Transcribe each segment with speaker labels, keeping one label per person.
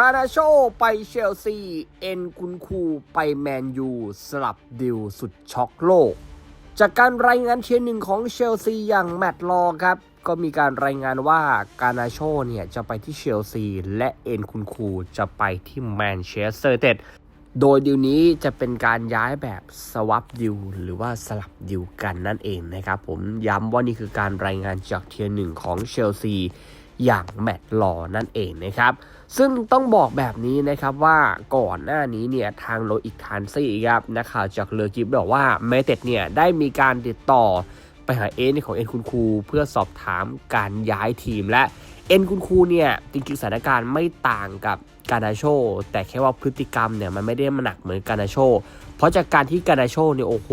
Speaker 1: กานาโชไปเชลซี เอ็นคุณคูไปแมนยูสลับดิวสุดช็อกโลก จากการรายงานเทียร์หนึ่งของเชลซีอย่างแมตต์ลอครับ ก็มีการรายงานว่ากานาโชเนี่ยจะไปที่เชลซี และเอ็นคุณคูจะไปที่แมนเชสเตอร์เต็ดโดยดิวนี้จะเป็นการย้ายแบบสวับดิวหรือว่าสลับดิวกันนั่นเองนะครับผมย้ำว่านี่คือการรายงานจากเทียร์หนึ่งของเชลซี อย่างแมตต์ลอนั่นเองนะครับ ซึ่งต้องบอกแบบนี้นะครับว่าก่อนหน้านี้เนี่ยทางโลอิกทานซี่ครับนักข่าวจากเลอกิฟบอกว่าเมเต็ดเนี่ยได้มีการติดต่อไปหาเอ็นของเอ็นคุณครูเพื่อสอบถามการย้ายทีมและเอ็นคุณครูเนี่ยจริงๆสถานการณ์ไม่ต่างกับกานาโช แต่แค่ว่าพฤติกรรมเนี่ยมันไม่ได้มาหนักเหมือนกานาโช เพราะจากการที่กานาโชเนี่ยโอ้โห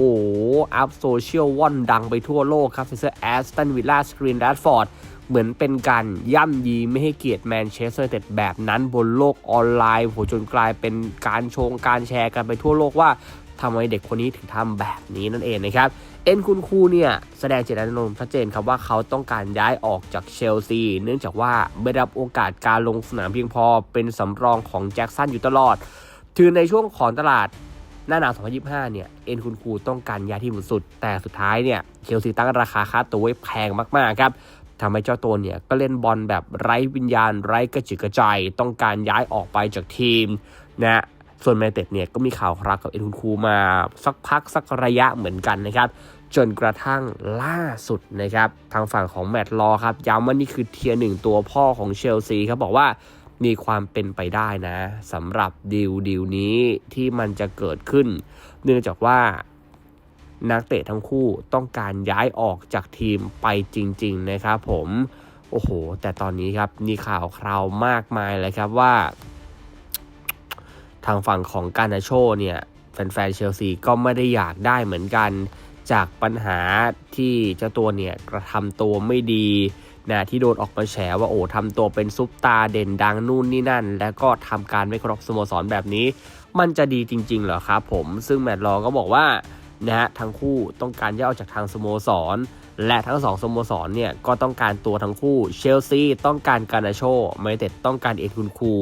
Speaker 1: อัพโซเชียลว่อนดังไปทั่วโลกครับเซอร์แอสตันวิลล่าสกรีนแรดฟอร์ด เหมือนเป็นการย่ำยีไม่ให้เกียรติแมนเชสเตอร์เต็ดแบบนั้นบนโลกออนไลน์โหจนกลายเป็นการโชงการแชร์กันไปทั่วโลกว่าทำไมเด็กคนนี้ถึงทำแบบนี้นั่นเองนะครับ เอ็นคุณครูเนี่ย แสดงเจตนารมณ์ชัดเจนครับว่าเขาต้องการย้ายออกจากเชลซี เนื่องจากว่าไม่รับโอกาสการลงสนามเพียงพอเป็นสำรองของแจ็คสันอยู่ตลอด ถือในช่วงของตลาดหน้าหนาว 2025 เนี่ย เอ็นคุณครูต้องการย้ายที่สุด แต่สุดท้ายเนี่ย เชลซีตั้งราคาค่าตัวไว้แพงมาก ๆ ครับ ทำให้เจ้าตัวเนี่ยก็เล่นบอลแบบไร้วิญญาณไร้กระจิกกระใจต้องการย้ายออกไปจากทีมนะส่วนแมนเต็ดเนี่ยก็มีข่าวครักกับเอ็นคุณครูมาสักพักสักระยะเหมือนกันนะครับ จนกระทั่งล่าสุดนะครับ ทางฝั่งของแมตต์ลอครับย้ำว่านี่คือเทียร์หนึ่งตัวพ่อของเชลซีครับบอกว่ามีความเป็นไปได้นะสำหรับดีลดีลนี้ที่มันจะเกิดขึ้น เนื่องจากว่า นักเตะทั้งคู่ต้องการย้ายออกจากทีมไปจริง ๆ นะครับผมโอ้โห แต่ตอนนี้ครับมีข่าวคราวมากมายเลยครับว่า ทางฝั่งของการนาโชเนี่ยแฟนๆเชลซีก็ไม่ได้อยากได้เหมือนกัน จากปัญหาที่เจ้าตัวเนี่ยกระทำตัวไม่ดีนะที่โดนออกมาแฉว่าโอ้ทำตัวเป็นซุปตาเด่นดังนู่นนี่นั่น แล้วก็ทำการไม่เคารพสโมสรแบบนี้ มันจะดีจริง ๆ เหรอครับผมซึ่งแมตต์ลอก็บอกว่า นะฮะทั้งคู่ต้องการย้ายออกจากทางสโมสร และทั้งสองสโมสรเนี่ยก็ต้องการตัวทั้งคู่เชลซีต้องการการนาโชไมเต็ดต้องการเอ็ดคุนคู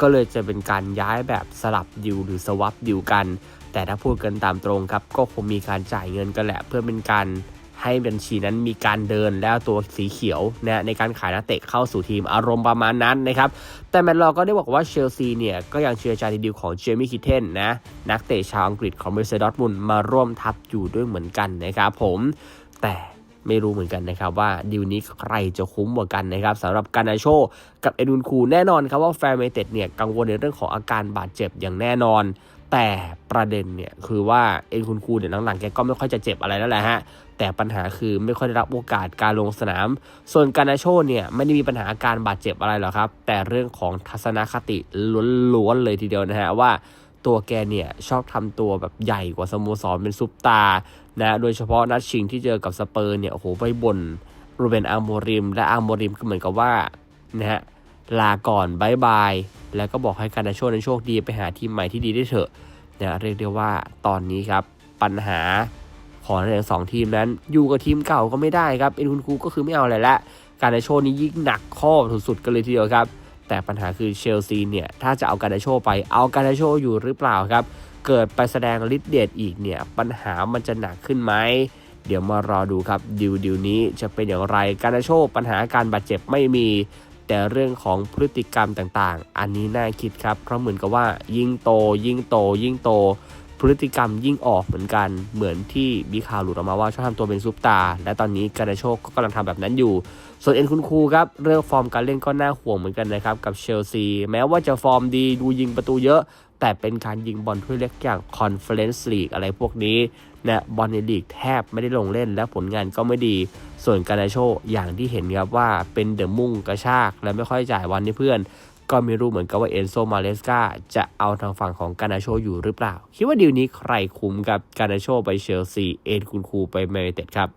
Speaker 1: ก็เลยจะเป็นการย้ายแบบสลับดิวหรือสวับดิวกัน แต่ถ้าพูดกันตามตรงครับ ก็คงมีการจ่ายเงินกันแหละเพื่อเป็นการ ให้บัญชีนั้นมีการเดินแล้วตัวสีเขียวนะในการขายนักเตะเข้าสู่ทีมอารมณ์ประมาณนั้นนะครับ แต่แมตต์ลอก็ได้บอกว่าเชลซีเนี่ยก็ยังเชื่อใจดีลของเจมี่คิเทนนะนักเตะชาวอังกฤษของเบรเซดอร์มุนมาร่วมทัพอยู่ด้วยเหมือนกันนะครับผมแต่ไม่รู้เหมือนกันนะครับว่าดีลนี้ใครจะคุ้มกว่ากันนะครับสำหรับการนาโชกับเอดุนคูแน่นอนครับว่าแฟร์เมเต็ดเนี่ยกังวลในเรื่องของอาการบาดเจ็บอย่างแน่นอน แต่ประเด็นเนี่ยคือว่าเอ็นคุณคูเนี่ยหลังๆแกก็ไม่ค่อยจะเจ็บอะไรแล้วแหละฮะแต่ปัญหาคือไม่ค่อยได้รับโอกาสการลงสนาม ส่วนการนาโชเนี่ยไม่ได้มีปัญหาอาการบาดเจ็บอะไรหรอกครับ แต่เรื่องของทัศนคติล้วนๆเลยทีเดียวนะฮะว่าตัวแกเนี่ยชอบทำตัวแบบใหญ่กว่าสโมสรเป็นซุปตานะโดยเฉพาะนัดชิงที่เจอกับสเปอร์เนี่ยโอ้โหไปบนรูเบนอาร์โมริม และอาร์โมริมก็เหมือนกับว่านะฮะลาก่อนบายบาย แล้วก็บอกให้การนาโชนั้นโชคดีไปหาทีมใหม่ที่ดีได้เถอะนะเรียกได้ว่าตอนนี้ครับปัญหาของทั้งสองทีมนั้น อยู่กับทีมเก่าก็ไม่ได้ครับเอ็นคุณครูก็คือไม่เอาอะไรละการนาโชนี้ยิ่งหนักข้อสุดๆกันเลยทีเดียวครับ แต่ปัญหาคือเชลซีเนี่ยถ้าจะเอาการนาโชไปเอาการนาโชอยู่หรือเปล่าครับเกิดไปแสดงฤทธิ์เดชอีกเนี่ยปัญหามันจะหนักขึ้นไหมเดี๋ยวมารอดูครับดิวดิวนี้จะเป็นอย่างไรการนาโชปัญหาการบาดเจ็บไม่มี แต่เรื่องของพฤติกรรมต่างๆ อันนี้น่าคิดครับ เพราะเหมือนกับว่ายิ่งโต ยิ่งโต ยิ่งโต พฤติกรรมยิ่งออกเหมือนกัน เหมือนที่มีข่าวหลุดออกมาว่าชอบทำตัวเป็นซุปตาร์และตอนนี้การนาโชก็กำลังทำแบบนั้นอยู่ ส่วนเอ็นคุณครูครับ เรื่องฟอร์มการเล่นก็น่าห่วงเหมือนกันนะครับกับเชลซี แม้ว่าจะฟอร์มดีดูยิงประตูเยอะ แต่เป็นการยิงบอลถ้วยเล็กอย่างคอนเฟอเรนซ์ลีกอะไรพวกนี้นะบอลในลีกแทบไม่ได้ลงเล่นและผลงานก็ไม่ดี ส่วนการนาโชอย่างที่เห็นครับว่าเป็นเดอะมุ่งกระชากและไม่ค่อยจ่ายวันให้เพื่อน ก็ไม่รู้เหมือนกันว่าเอนโซมาเลสกาจะเอาทางฝั่งของการนาโชอยู่หรือเปล่า คิดว่าดีลนี้ใครคุ้มกับการนาโชไปเชลซีเอ็นคุณครูไปแมนยูเต็ดครับ